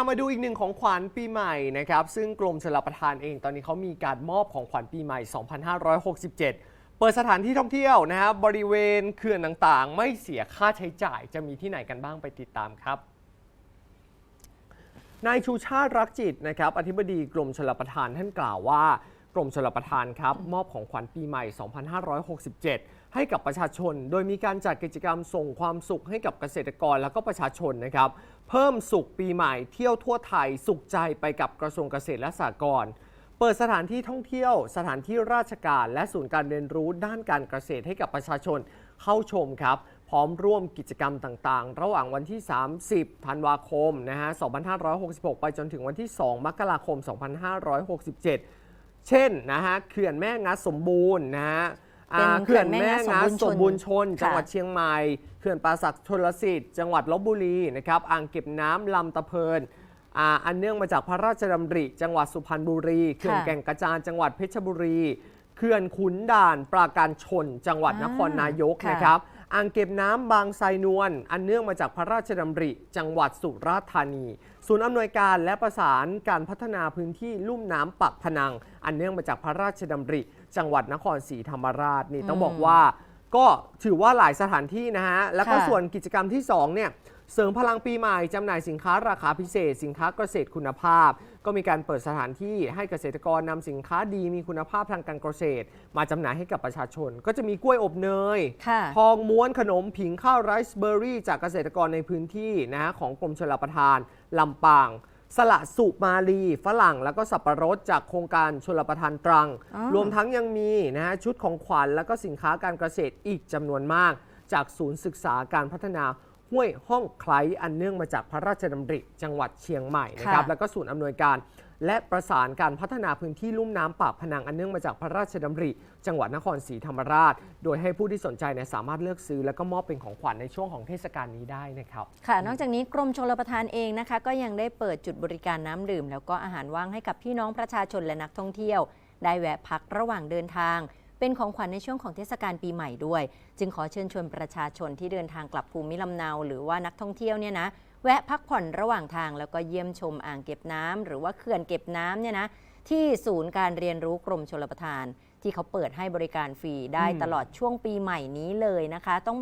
เอามาดูอีกหนึ่งของขวัญปีใหม่นะครับ ซึ่งกรมชลประทานเองตอนนี้เขามีการมอบของขวัญปีใหม่ 2567 เปิดสถานที่ท่องเที่ยวนะครับบริเวณเขื่อนต่างๆ ไม่เสียค่าใช้จ่ายจะมีที่ไหนกันบ้างไปติดตามครับนายชูชาติรักจิตนะครับอธิบดีกรมชลประทานท่านกล่าวว่า กรมชลประทานครับ มอบของขวัญปีใหม่ 2567 ให้กับประชาชน โดยมีการจัดกิจกรรมส่งความสุขให้กับเกษตรกรแล้วก็ประชาชนนะครับ เพิ่มสุขปีใหม่เที่ยวทั่วไทย สุขใจไปกับกระทรวงเกษตรและสหกรณ์เปิดสถานที่ท่องเที่ยว สถานที่ราชการ และศูนย์การเรียนรู้ด้านการเกษตรให้กับประชาชนเข้าชมครับพร้อมร่วมกิจกรรมต่างๆ ระหว่างวันที่ 30 ธันวาคม นะฮะ 2566 ไปจนถึงวันที่ 2 มกราคม 2567 เช่นนะฮะเขื่อนแม่งัดสมบูรณ์นะฮะอ่าเป็นเขื่อนแม่งัดสมบูรณ์ชน จังหวัดค่ะเชียงใหม่เขื่อนป่าสักชลสิทธิ์จังหวัดลบบุรีนะครับอ่างเก็บน้ำลำตะเพินอ่าอันเนื่องมาจากพระราชดำริ จังหวัดสุพรรณบุรีเขื่อนแก่งกระจานจังหวัดเพชรบุรีเขื่อนขุนด่านปราการชน จังหวัดนครนายกค่ะนะครับ อ่างเก็บน้ำบางไทรนวลอันเนื่องมาจากพระราชดำริ จังหวัดสุราษฎร์ธานี ศูนย์อำนวยการและประสานการพัฒนาพื้นที่ลุ่มน้ำปักพนัง อันเนื่องมาจากพระราชดำริ จังหวัดนครศรีธรรมราชนี่ต้องบอกว่า ก็ถือว่าหลายสถานที่นะฮะแล้วก็ค่ะ ส่วนกิจกรรมที่2เนี่ย เสริมพลังปีใหม่จำหน่ายสินค้าราคาพิเศษ สินค้าเกษตรคุณภาพ ก็มีการเปิดสถานที่ให้เกษตรกรนำสินค้าดีมีคุณภาพทางการเกษตร มาจำหน่ายให้กับประชาชน ก็จะมีกล้วยอบเนย ค่ะ ทองม้วนขนมผิงข้าวไรซ์เบอร์รี่ จากเกษตรกรในพื้นที่นะฮะของกรมชลประทานลำปาง สละสุมาลี ฝรั่ง แล้วก็สับปะรดจากโครงการชลประทานตรัง อ๋อ รวมทั้งยังมีนะฮะชุดของขวัญแล้วก็สินค้าการเกษตรอีกจำนวนมาก จากศูนย์ศึกษาการพัฒนา ห้วยห้องไคล้อันเนื่องมาจากพระราชดำริ จังหวัดเชียงใหม่นะครับ ค่ะ แล้วก็ศูนย์อำนวยการ และประสานการพัฒนาพื้นที่ลุ่มน้ำปากพนังอันเนื่องมาจากพระราชดำริ จังหวัดนครศรีธรรมราช โดยให้ผู้ที่สนใจเนี่ยสามารถเลือกซื้อ แล้วก็มอบเป็นของขวัญในช่วงของเทศกาลนี้ได้นะครับ ค่ะ นอกจากนี้กรมชลประทานเองนะคะ ก็ยังได้เปิดจุดบริการน้ำดื่ม แล้วก็อาหารว่างให้กับพี่น้องประชาชนและนักท่องเที่ยว ได้แวะพักระหว่างเดินทาง เป็นของขวัญในช่วงของเทศกาลปีใหม่ด้วย จึงขอเชิญชวนประชาชนที่เดินทางกลับภูมิลำเนา หรือว่านักท่องเที่ยวเนี่ยนะแวะพักผ่อนระหว่างทางแล้วก็เยี่ยมชมอ่างเก็บน้ำหรือว่าเขื่อนเก็บน้ำเนี่ยนะที่ศูนย์การเรียนรู้กรมชลประทาน ที่เขาเปิดให้บริการฟรีได้ตลอดช่วงปีใหม่นี้เลยนะคะต้อง